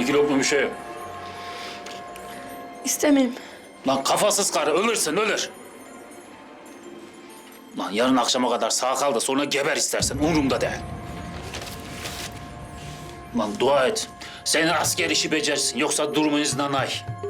iki lokma bir şey. İstemeyim. Lan kafasız karı ölürsün ölür. Lan yarın akşama kadar sağ kal da sonra geber istersen umurumda değil. Lan dua et. Senin asker işi becersin yoksa durumunuz nanay. Geceler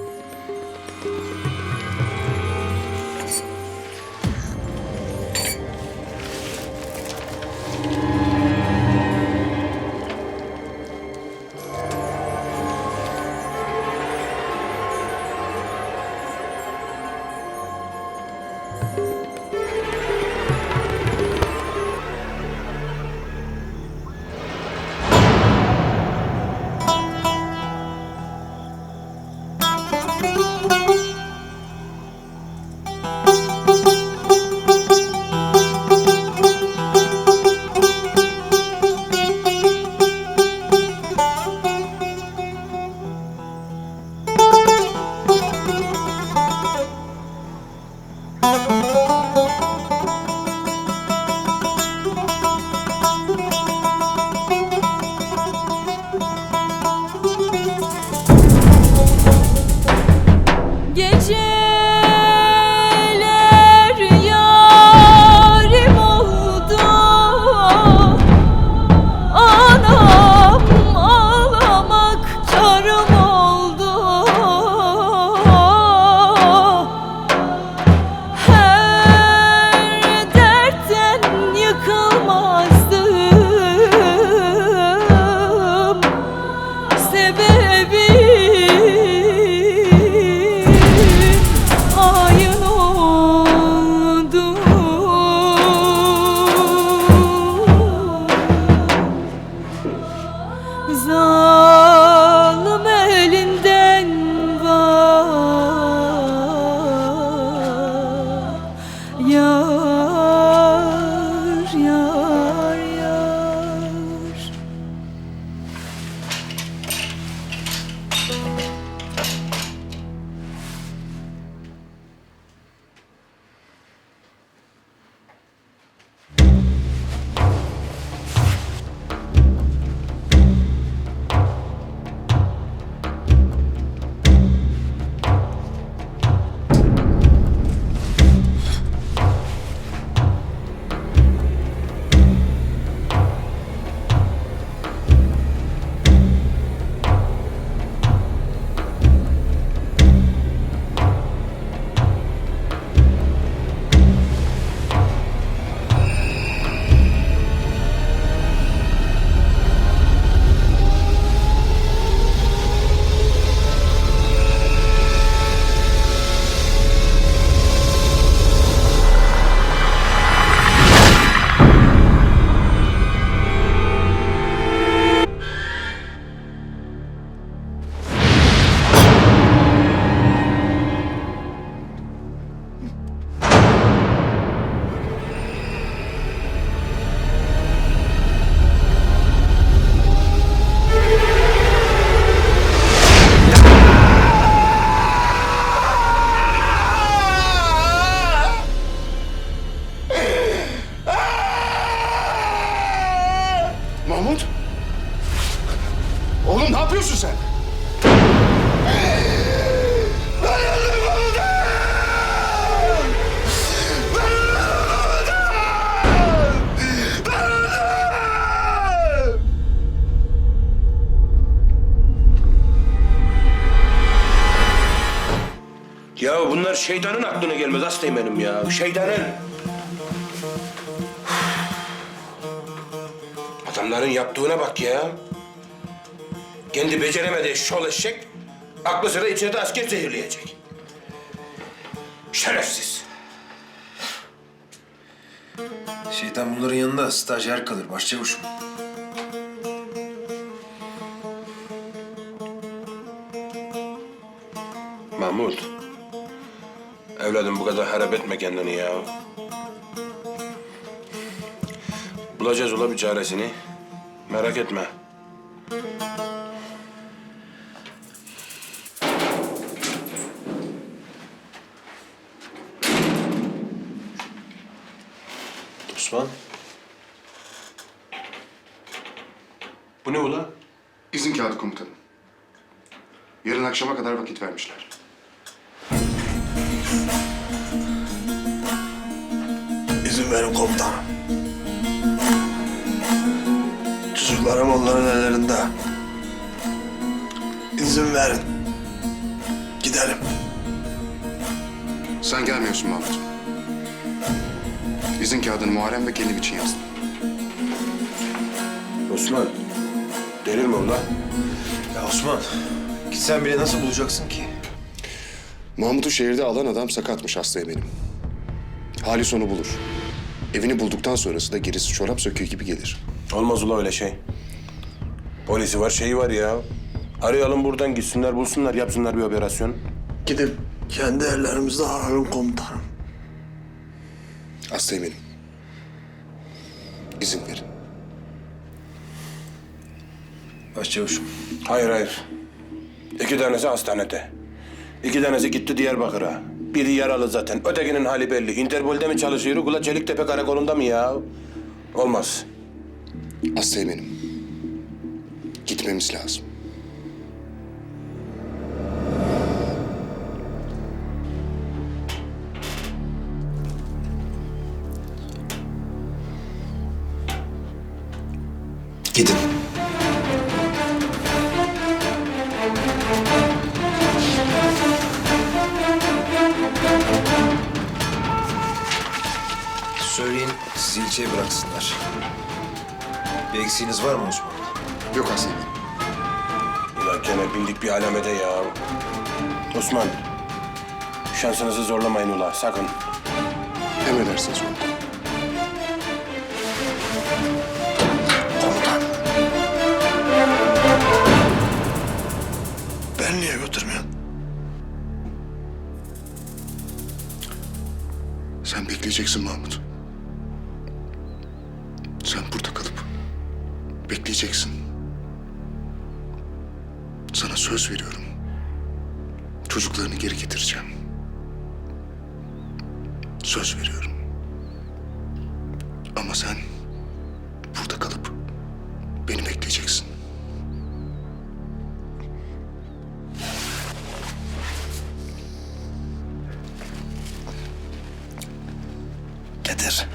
Oh. Şeytanın aklına gelmez hastayım benim ya. Şeytanın. Adamların yaptığına bak ya. Kendi beceremediği şol eşek, aklı sıra içeride asker zehirleyecek. Şerefsiz. Şeytan bunların yanında stajyer kalır başçavuşum. Mahmut. Evladım bu kadar harap etme kendini ya. Bulacağız ula bir çaresini. Merak etme. Osman. Bu ne ula? İzin kağıdı komutanım. Yarın akşama kadar vakit vermişler. Verin komutanım. Çocuklarım onların ellerinde. İzin verin. Gidelim. Sen gelmiyorsun Mahmut. İzin kağıdını Muharrem ve kendim için yazdım. Osman. Delirme ulan. Ya Osman, gitsen bile nasıl bulacaksın ki? Mahmut'u şehirde alan adam sakatmış hastaya benim. Halis onu bulur. Evini bulduktan sonrası da gerisi çorap söküğü gibi gelir. Olmaz ula öyle şey. Polisi var, şeyi var ya. Arayalım buradan gitsinler, bulsunlar, yapsınlar bir operasyon. Gidip kendi ellerimizle ararım komutanım. Hastayım benim. İzin verin. Başçavuşum. Hayır, hayır. İki tanesi hastanede. İki tanesi gitti Diyarbakır'a. Biri yaralı zaten. Ötekinin hali belli. Interpol'de mi çalışıyor? Ula Çeliktepe karakolunda mı ya? Olmaz. Hastayım benim. Gitmemiz lazım. Söyleyin sizi ilçeye bıraksınlar. Bir eksiğiniz var mı Osman? Yok benim. Ulan gene bindik bir alamete ya. Osman. Şansınızı zorlamayın ula, sakın. Emredersiniz komutanım. Komutan. Ben niye götürmüyorsun? Sen bekleyeceksin Mahmut. Bekleyeceksin. Sana söz veriyorum. Çocuklarını geri getireceğim. Söz veriyorum. Ama sen burada kalıp beni bekleyeceksin. Getir.